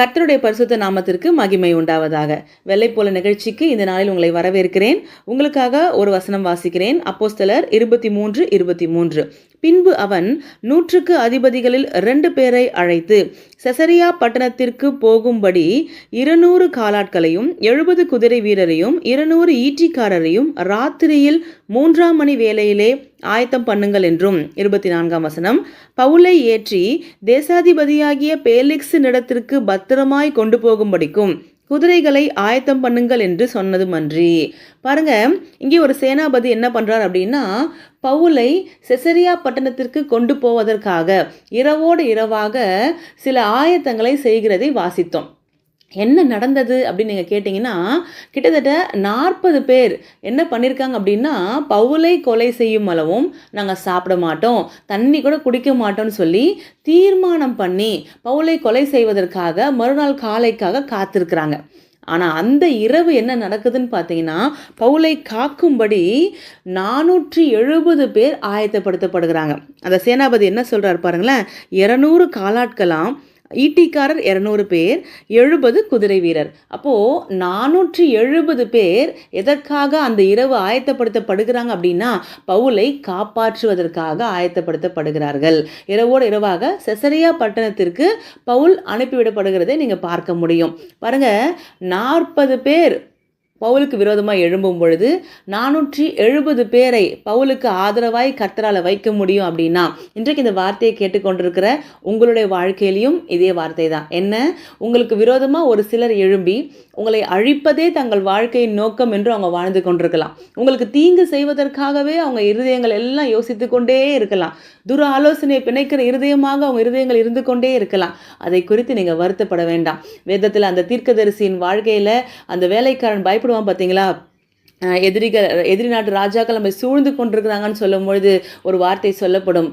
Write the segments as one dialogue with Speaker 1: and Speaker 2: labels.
Speaker 1: கர்த்தருடைய பரிசுத்த நாமத்திற்கு மகிமை உண்டாவதாக. வெள்ளை போல நிகழ்ச்சிக்கு இந்த நாளில் உங்களை வரவேற்கிறேன். உங்களுக்காக ஒரு வசனம் வாசிக்கிறேன். அப்போஸ்தலர் இருபத்தி மூன்று இருபத்தி மூன்று. பின்பு அவன் நூற்றுக்கு அதிபதிகளில் ரெண்டு பேரை அழைத்து செசரியா பட்டணத்திற்கு போகும்படி இருநூறு காலாட்களையும் எழுபது குதிரை வீரரையும் இருநூறு ஈட்டிக்காரரையும் ராத்திரியில் மூன்றாம் மணி வேளையிலே ஆயத்தம் பண்ணுங்கள் என்றும் இருபத்தி நான்காம் வசனம். பவுலை ஏற்றி தேசாதிபதியாகிய பேலிக்ஸ் இடத்திற்கு பத்திரமாய் கொண்டு போகும்படிக்கும் குதிரைகளை ஆயத்தம் பண்ணுங்கள் என்று சொன்னதுமன்றி பாருங்க இங்கே ஒரு சேனாபதி என்ன பண்றார் அப்படின்னா பவுலை செசரியா பட்டணத்திற்கு கொண்டு போவதற்காக இரவோடு இரவாக சில ஆயத்தங்களை செய்கிறதை வாசித்தோம். என்ன நடந்தது அப்படின்னு நீங்கள் கேட்டிங்கன்னா கிட்டத்தட்ட நாற்பது பேர் என்ன பண்ணியிருக்காங்க அப்படின்னா பவுலை கொலை செய்யும் அளவும் நாங்கள் சாப்பிட மாட்டோம் தண்ணி கூட குடிக்க மாட்டோம்னு சொல்லி தீர்மானம் பண்ணி பவுலை கொலை செய்வதற்காக மறுநாள் காலைக்காக காத்திருக்கிறாங்க. ஆனால் அந்த இரவு என்ன நடக்குதுன்னு பார்த்தீங்கன்னா பவுலை காக்கும்படி நானூற்றி எழுபது பேர் ஆயத்தப்படுத்தப்படுகிறாங்க. அந்த சேனாபதி என்ன சொல்கிறார் பாருங்களேன் இரநூறு காலாட்களாம் ஈட்டிக்காரர் இரநூறு பேர் எழுபது குதிரை வீரர். அப்போது நானூற்றி எழுபது பேர் எதற்காக அந்த இரவு ஆயத்தப்படுத்தப்படுகிறாங்க அப்படின்னா பவுலை காப்பாற்றுவதற்காக ஆயத்தப்படுத்தப்படுகிறார்கள். இரவோடு இரவாக செசரியா பட்டணத்திற்கு பவுல் அனுப்பிவிடப்படுகிறதை நீங்கள் பார்க்க முடியும். பாருங்கள் நாற்பது பேர் பவுலுக்கு விரோதமாக எழும்பும் பொழுது நானூற்றி எழுபது பேரை பவுலுக்கு ஆதரவாய் கர்த்தரால் வைக்க முடியும் அப்படின்னா இன்றைக்கு இந்த வார்த்தையை கேட்டுக்கொண்டிருக்கிற உங்களுடைய வாழ்க்கையிலையும் இதே வார்த்தை தான் என்ன? உங்களுக்கு விரோதமாக ஒரு சிலர் எழும்பி உங்களை அழிப்பதே தங்கள் வாழ்க்கையின் நோக்கம் என்று அவங்க வாழ்ந்து கொண்டிருக்கலாம். உங்களுக்கு தீங்கு செய்வதற்காகவே அவங்க இருதயங்கள் எல்லாம் யோசித்து கொண்டே இருக்கலாம். துர ஆலோசனையை பிணைக்கிற இருதயமாக அவங்க இருதயங்கள் இருந்து கொண்டே இருக்கலாம். அதை குறித்து நீங்கள் வருத்தப்பட வேண்டாம். வேதத்தில் அந்த தீர்க்கதரிசியின் வாழ்க்கையில் அந்த வேலைக்காரன் பயப்படுவான் பார்த்தீங்களா எதிரிகள் எதிரி நாட்டு ராஜாக்கள் நம்ம சூழ்ந்து கொண்டிருக்கிறாங்கன்னு சொல்லும்பொழுது ஒரு வார்த்தை சொல்லப்படும்.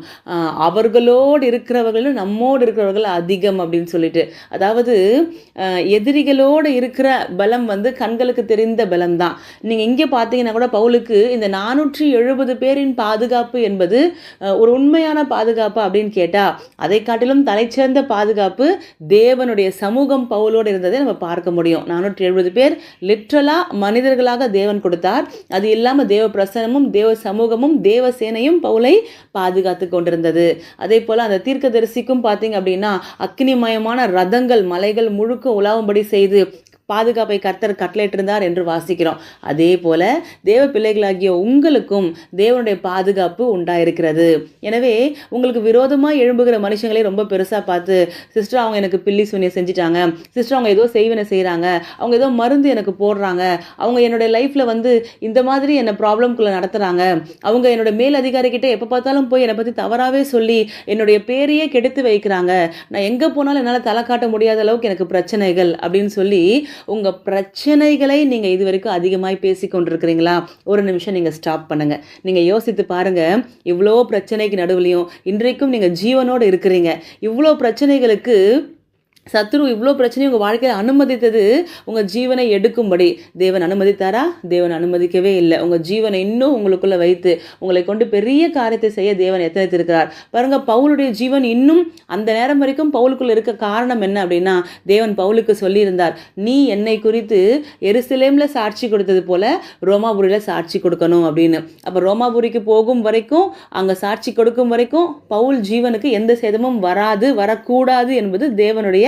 Speaker 1: அவர்களோடு இருக்கிறவர்களும் நம்மோடு இருக்கிறவர்கள் அதிகம் அப்படின்னு சொல்லிட்டு. அதாவது எதிரிகளோடு இருக்கிற பலம் வந்து கண்களுக்கு தெரிந்த பலம் தான் நீங்கள் இங்கே பார்த்தீங்கன்னா கூட பவுலுக்கு இந்த நானூற்றி எழுபது பேரின் பாதுகாப்பு என்பது ஒரு உண்மையான பாதுகாப்பு அப்படின்னு கேட்டால் அதை காட்டிலும் தலைச்சிறந்த பாதுகாப்பு தேவனுடைய சமூகம் பவுலோடு இருந்ததை நம்ம பார்க்க முடியும். நானூற்றி எழுபது பேர் லிட்ரலாக மனிதர்களாக தேவன் கொடுத்தார். அது இல்லாமல் தேவ பிரசனமும் தேவ சமூகமும் தேவ சேனையும் பவுலை பாதுகாத்து கொண்டிருந்தது. அதே போல் அந்த தீர்க்கதரிசிக்கும் பார்த்தீங்க அப்படின்னா அக்னிமயமான ரதங்கள் மலைகள் முழுக்க உலாவும்படி செய்து பாதுகாப்பை கர்த்தர் கட்டளையிட்டிருந்தார் என்று வாசிக்கிறோம். அதே போல தேவ பிள்ளைகளாகிய உங்களுக்கும் தேவனுடைய பாதுகாப்பு உண்டாயிருக்கிறது. எனவே உங்களுக்கு விரோதமாக எழும்புகிற மனுஷங்களே ரொம்ப பெருசாக பார்த்து சிஸ்டர் அவங்க எனக்கு பில்லி சூனியை செஞ்சிட்டாங்க. சிஸ்டர் அவங்க ஏதோ செய்வினை செய்கிறாங்க அவங்க ஏதோ மருந்து எனக்கு போடுறாங்க. அவங்க என்னுடைய லைஃப்பில் வந்து இந்த மாதிரி என்னை ப்ராப்ளம்குள்ளே நடத்துகிறாங்க அவங்க என்னோட மேல் அதிகாரிக்கிட்ட எப்போ பார்த்தாலும் போய் என்னை பற்றி தவறாகவே சொல்லி என்னுடைய பேரையே கெடுத்து வைக்கிறாங்க. நான் எங்கே போனாலும் என்னால் தலை காட்ட முடியாத அளவுக்கு எனக்கு பிரச்சனைகள் அப்படின்னு சொல்லி உங்கள் பிரச்சனைகளை நீங்கள் இது வரைக்கும் அதிகமாக பேசி கொண்டிருக்கிறீங்களா ஒரு நிமிஷம் நீங்கள் ஸ்டாப் பண்ணுங்கள் நீங்கள் யோசித்து பாருங்கள் இவ்வளோ பிரச்சனைக்கு நடுவுலையும் இன்றைக்கும் நீங்கள் ஜீவனோடு இருக்கிறீங்க. இவ்வளோ பிரச்சனைகளுக்கு சத்ரு இவ்வளோ பிரச்சனையும் உங்கள் வாழ்க்கையில் அனுமதித்தது உங்கள் ஜீவனை எடுக்கும்படி. தேவன் அனுமதித்தாரா? தேவன் அனுமதிக்கவே இல்லை. உங்கள் ஜீவனை இன்னும் உங்களுக்குள்ளே வைத்து உங்களை கொண்டு பெரிய காரியத்தை செய்ய தேவன் எத்தனைத்திருக்கிறார்? பாருங்கள் பவுலுடைய ஜீவன் இன்னும் அந்த நேரம் வரைக்கும் பவுலுக்குள்ளே இருக்க காரணம் என்ன அப்படின்னா தேவன் பவுலுக்கு சொல்லியிருந்தார் நீ என்னை குறித்து எருசலேமில் சாட்சி கொடுத்தது போல ரோமாபுரியில் சாட்சி கொடுக்கணும் அப்படின்னு. அப்போ ரோமாபுரிக்கு போகும் வரைக்கும் அங்கே சாட்சி கொடுக்கும் வரைக்கும் பவுல் ஜீவனுக்கு எந்த சேதமும் வராது வரக்கூடாது என்பது தேவனுடைய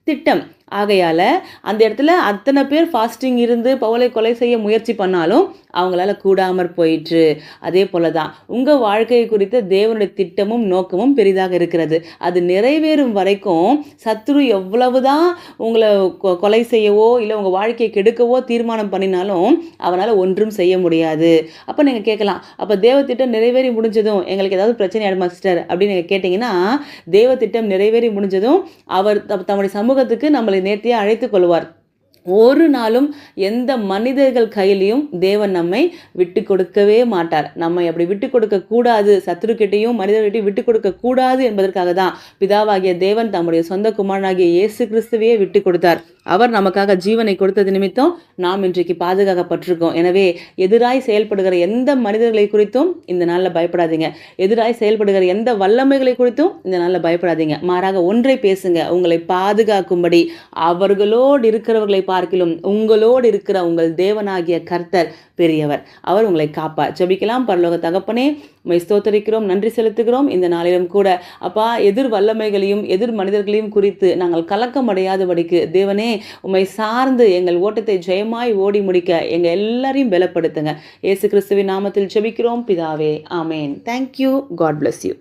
Speaker 1: திட்டம். ஆகையால் அந்த இடத்துல அத்தனை பேர் ஃபாஸ்டிங் இருந்து பவுலை கொலை செய்ய முயற்சி பண்ணாலும் அவங்களால கூடாமற் போயிற்று. அதே போல தான் உங்கள் வாழ்க்கையை குறித்த தேவனுடைய திட்டமும் நோக்கமும் பெரிதாக இருக்கிறது. அது நிறைவேறும் வரைக்கும் சத்ரு எவ்வளவுதான் உங்களை கொ- கொலை செய்யவோ இல்லை உங்கள் வாழ்க்கையை கெடுக்கவோ தீர்மானம் பண்ணினாலும் அவனால் ஒன்றும் செய்ய முடியாது. அப்போ நீங்கள் கேட்கலாம் அப்போ தேவ திட்டம் நிறைவேறி முடிஞ்சதும் எங்களுக்கு ஏதாவது பிரச்சனை ஆயிடுமா சிஸ்டர் அப்படின்னு நீங்கள் கேட்டிங்கன்னா தேவ திட்டம் நிறைவேறி முடிஞ்சதும் அவர் தம்- தம்முடைய சமூகத்துக்கு நம்மளை நேர்த்தியாக அழைத்து கொள்வார். ஒரு நாளும் எந்த மனிதர்கள் கையிலையும் தேவன் நம்மை விட்டு கொடுக்கவே மாட்டார். நம்மை அப்படி விட்டு கொடுக்க கூடாது. சத்துருக்கிட்டையும் மனிதர்கிட்டையும் விட்டு கொடுக்க கூடாது என்பதற்காக தான் பிதாவாகிய தேவன் தம்முடைய சொந்த குமாரனாகிய இயேசு கிறிஸ்துவையே விட்டு கொடுத்தார். அவர் நமக்காக ஜீவனை கொடுத்தது நிமித்தம் நாம் இன்றைக்கு பாதுகாக்கப்பட்டிருக்கோம். எனவே எதிராய் செயல்படுகிற எந்த மனிதர்களை குறித்தும் இந்த நாளில் பயப்படாதீங்க. எதிராய் செயல்படுகிற எந்த வல்லமைகளை குறித்தும் இந்த நாளில் பயப்படாதீங்க. மாறாக ஒன்றை பேசுங்க. உங்களை பாதுகாக்கும்படி அவர்களோடு இருக்கிறவர்களை பார்க்கிலும் உங்களோடு இருக்கிற உங்கள் தேவனாகிய கர்த்தர் பெரியவர். அவர் உங்களை காப்பா ஜபிக்கலாம். பரலோக தகப்பனே உம்மை ஸ்தோத்தரிக்கிறோம். நன்றி செலுத்துகிறோம். இந்த நாளிலும் கூட அப்பா எதிர் வல்லமைகளையும் எதிர் மனிதர்களையும் குறித்து நாங்கள் கலக்கம் அடையாதபடிக்கு தேவனே உம்மை சார்ந்து எங்கள் ஓட்டத்தை ஜெயமாய் ஓடி முடிக்க எங்கள் எல்லாரையும் பலப்படுத்துங்க. இயேசு கிறிஸ்துவின் நாமத்தில் ஜெபிக்கிறோம். பிதாவே ஆமேன். Thank you God bless you